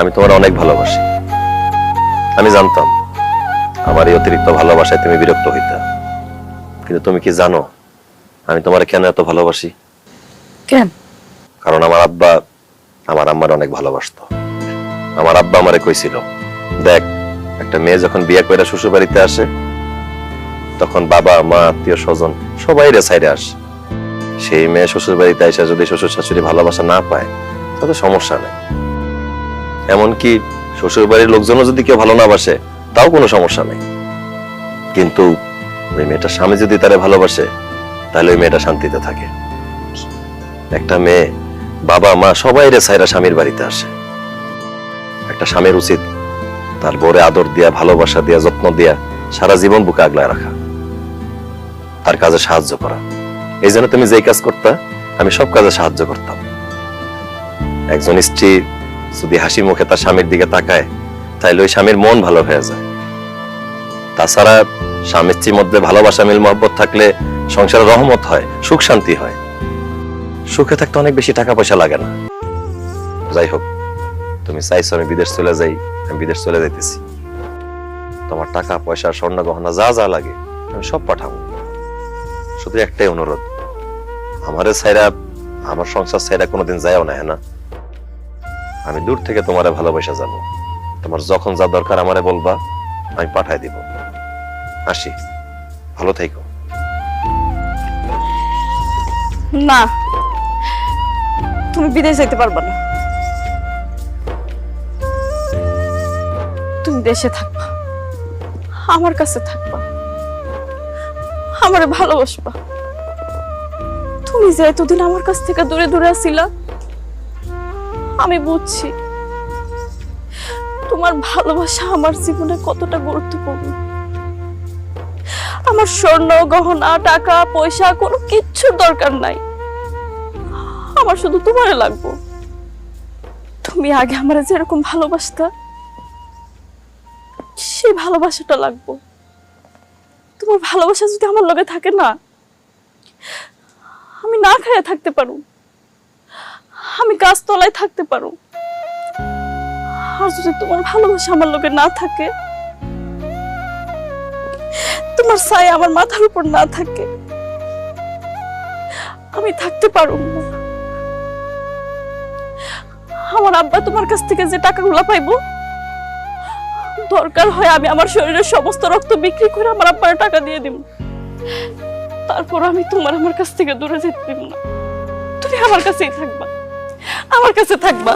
আমি তোমার অনেক ভালোবাসি। আমি জানতাম আমার এই অতিরিক্ত ভালোবাসায় তুমি বিরক্ত হইতা। কিন্তু তুমি কি জানো আমি তোমার কেন এত ভালোবাসি? কেন? কারণ আমার আব্বা আমার আম্মার অনেক ভালোবাসতো। আমার আব্বা আমারে কইছিল দেখ একটা মেয়ে যখন বিয়ে করে শ্বশুর বাড়িতে আসে তখন বাবা মা আত্মীয় স্বজন সবাই রে সাইডে আসে। সেই মেয়ে শ্বশুর বাড়িতে এসে যদি শ্বশুর শাশুড়ি ভালোবাসা না পায় তাতে সমস্যা নেই। এমনকি শ্বশুর বাড়ির লোকজনও যদি কেউ ভালো না বাসে, তাও কোনো সমস্যা নেই। কিন্তু ওই মেয়েটার স্বামী যদি তারে ভালোবাসে, তাহলে ওই মেয়েটা শান্তিতে থাকে। একটা মেয়ে, বাবা, মা সবাই রে সাইরা স্বামীর বাড়িতে আসে। একটা স্বামীর উচিত তার বরে আদর দিয়া, ভালোবাসা দিয়া, যত্ন দিয়া সারা জীবন বুকে আগলায় রাখা। তার কাজে সাহায্য করা। এই জন্য তুমি যেই কাজ করতা, আমি সব কাজে সাহায্য করতাম। একজন স্ত্রী যদি হাসি মুখে তার স্বামীর দিকে তাকায় তাহলে ওই স্বামীর মন ভালো হয়ে যায়। তাছাড়া স্বামী স্ত্রীর মধ্যে ভালোবাসা, মিল মহব্বত থাকলে সংসারে রহমত হয়, সুখ শান্তি হয়। সুখে থাকতে অনেক বেশি টাকা পয়সা লাগে না। যাই হোক, তুমি চাইছো আমি বিদেশ চলে যাই, আমি বিদেশ চলে যাইতেছি। তোমার টাকা, পয়সা, স্বর্ণ গহনা যা যা লাগে, আমি সব পাঠাবো। শুধু একটাই অনুরোধ, আমারে ছাইরা, আমার সংসার ছাইরা কোনোদিন যায়ও না হ্যাঁ না? আমি দূর থেকে তোমারে ভালোবাসা যাব তোমার যখন যা দরকার আমারে বলবা, আমি পাঠাই দিব। আসি, ভালো থেকো। না তুমি বিদেশ যেতে পারবা না। তুমি দেশে থাকবা। আমার কাছে থাকবা। আমারে ভালোবাসবা। তুমি যে এতদিন আমার কাছ থেকে দূরে দূরে আছিলা আমি বুঝছি। তোমার ভালোবাসা আমার জীবনে কতটা গুরুত্বপূর্ণ। আমার স্বর্ণ, গহনা, টাকা, পয়সা, কোনো কিচ্ছুর দরকার নাই। আমার শুধু তোমারে লাগবো। তুমি আগে আমার যেরকম ভালোবাসতা, সেই ভালোবাসাটা লাগবো। তোমার ভালোবাসা যদি আমার লগে থাকে না, আমি না খাইয়া থাকতে পারো আমি গাছতলায় থাকতে পারো। আর যদি তোমার ভালোবাসা আমার লগে না থাকে, তোমার ছায়া আমার মাথার উপর না থাকে, আমি থাকতে পারব না আমার আব্বা তোমার কাছ থেকে যে টাকাগুলো পাইবো, দরকার হয় আমি আমার শরীরের সমস্ত রক্ত বিক্রি করে আমার আব্বার টাকা দিয়ে দিব তারপর আমি তোমার আমার কাছ থেকে দূরে যেতে দিব না। তুমি আমার কাছেই থাকবা। আমার কাছে থাকবা।